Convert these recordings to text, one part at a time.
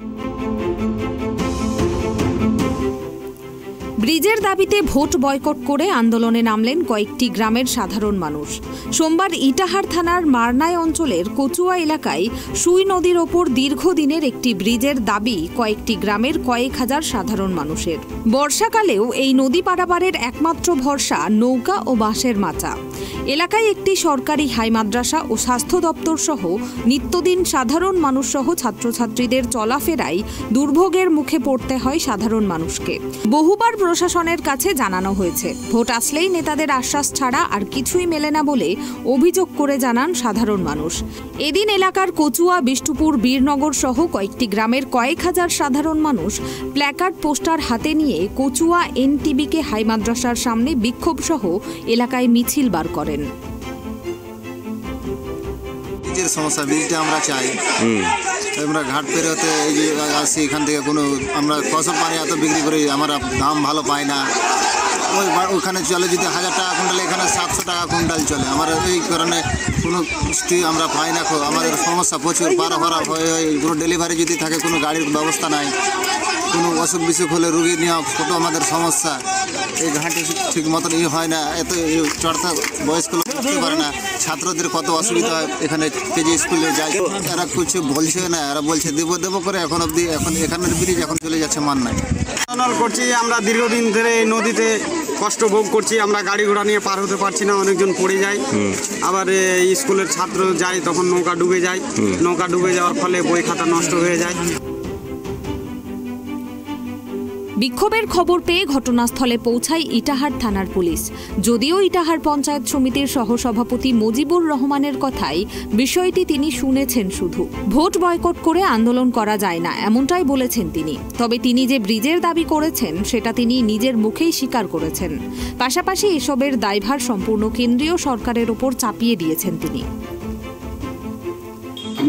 Música ব্রিজের দাবিতে vote boycott করে আন্দোলনে নামলেন কয়েকটি গ্রামের সাধারণ মানুষ। সোমবার ইটাহার থানার মারনাই অঞ্চলের কচুয়া এলাকায় সুই নদীর ওপর দীর্ঘদিনের একটি ব্রিজের দাবি কয়েকটি গ্রামের কয়েক হাজার সাধারণ মানুষের। বর্ষাকালেও এই নদী পারাপারের একমাত্র ভরসা নৌকা ও বাঁশের মাচা। এলাকায় একটি সরকারি হাই মাদ্রাসা ও স্বাস্থ্য দপ্তর সহ নিত্যদিন সাধারণ মানুষ সহ ছাত্রছাত্রীদের চলাফেরায় দুর্ভোগের মুখে পড়তে হয় সাধারণ মানুষকে। বহুবার প্রশাসনের কাছে জানানো হয়েছে। ভোট আসলেই নেতাদের আশ্বাস ছাড়া আর কিছুই মেলে না বলে অভিযোগ করে জানান সাধারণ মানুষ। এদিন এলাকার কচুয়া, বিষ্ণুপুর, বীরনগর সহ কয়েকটি গ্রামের কয়েক হাজার সাধারণ মানুষ প্ল্যাকার্ড পোস্টার হাতে নিয়ে কচুয়া এনটিবিকে হাই মাদ্রাসার সামনে বিক্ষোভ সহ এলাকায় মিছিল বার করেন। ব্রিজের সমস্যা বীজটা আমরা চাই। আমরা ঘাট পেরোতে এই যে আসি এখান থেকে কোনো আমরা ফসল পানি এত বিক্রি করি আমরা দাম ভালো পাই না। ওই ওখানে চলে যদি হাজার টাকা কুইন্টাল টাকা কুইন্টাল চলে। আমার এই কারণে কোনো কিস্তি আমরা পাই না। আমাদের সমস্যা প্রচুর পার হরা হয়ে কোনো ডেলিভারি যদি থাকে, কোনো গাড়ির ব্যবস্থা নাই, কোনো অসুখ বিসুখ হলে রুগী নেওয়া কত আমাদের সমস্যা। এই ঘাটে ঠিক মতন ই হয় না। এত চড়তা বয়স্ক লোক উঠতে পারে না। ছাত্রদের কত অসুবিধা হয় এখানে কেজি স্কুলে যায়। তারা কিছু বলছে না, এরা বলছে দেবো দেবো করে এখন অবধি, এখন এখানের ব্রিজ এখন চলে যাচ্ছে মান নাই। করছি, আমরা দীর্ঘদিন ধরে এই নদীতে কষ্ট ভোগ করছি, আমরা গাড়ি ঘোড়া নিয়ে পার হতে পারছি না। অনেকজন পড়ে যায়। আবার স্কুলের ছাত্র যায় তখন নৌকা ডুবে যায়। নৌকা ডুবে যাওয়ার ফলে বই খাতা নষ্ট হয়ে যায়। বিক্ষোভের খবর পেয়ে ঘটনাস্থলে পৌঁছায় ইটাহার থানার পুলিশ। যদিও ইটাহার পঞ্চায়েত সমিতির সহসভাপতি মুজিবুর রহমানের কথাই, বিষয়টি তিনি শুনেছেন শুধু। ভোট বয়কট করে আন্দোলন করা যায় না, এমনটাই বলেছেন তিনি। তবে তিনি যে ব্রিজের দাবি করেছেন, সেটা তিনি নিজের মুখেই স্বীকার করেছেন। পাশাপাশি এসবের দায়ভার সম্পূর্ণ কেন্দ্রীয় সরকারের ওপর চাপিয়ে দিয়েছেন তিনি।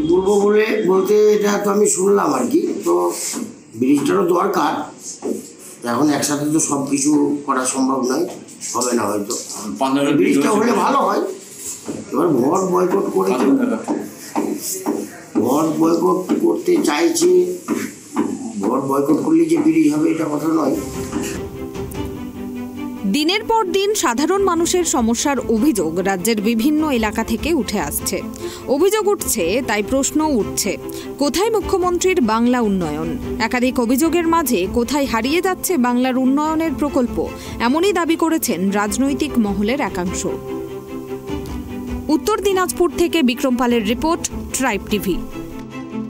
বলব বলে বলতে এটা তো আমি শুনলাম আর কি, তো ব্রিজটারও দরকার। এখন একসাথে তো সব কিছু করা সম্ভব নয় হবে না হয়তো। ব্রিজটা হলে ভালো হয়। এবার ভোট বয়কট করে ভর ভোট বয়কট করতে চাইছে ভোট বয়কট করলে যে ব্রিজ হবে এটা কথা নয়। দিনের পর দিন সাধারণ মানুষের সমস্যার অভিযোগ রাজ্যের বিভিন্ন এলাকা থেকে উঠে আসছে। অভিযোগ উঠছে, তাই প্রশ্ন উঠছে, কোথায় মুখ্যমন্ত্রীর বাংলা উন্নয়ন? একাধিক অভিযোগের মাঝে কোথায় হারিয়ে যাচ্ছে বাংলার উন্নয়নের প্রকল্প? এমনই দাবি করেছেন রাজনৈতিক মহলের একাংশ। উত্তর দিনাজপুর থেকে বিক্রম পালের রিপোর্ট, ট্রাইব টিভি।